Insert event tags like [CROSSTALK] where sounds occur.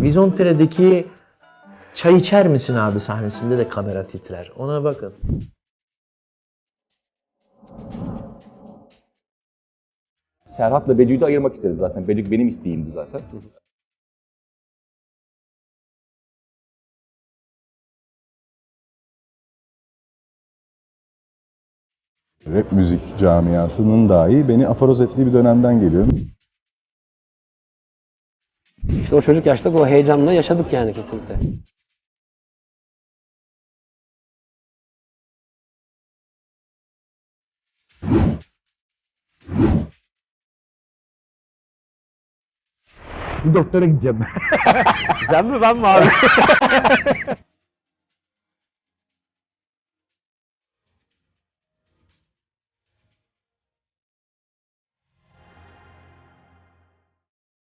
Vizontele'deki çay içer misin abi sahnesinde de kamera titrer. Ona bakın. Serhat'la Bedü'yü de ayırmak istedim zaten. Bedü benim isteğimdi zaten. Rap müzik camiasının dahi beni aforoz ettiği bir dönemden geliyorum. İşte o çocuk yaşta o heyecanla yaşadık yani kesinlikle. Doktora gideceğim ben. Sen mi ben mi abi? [LAUGHS]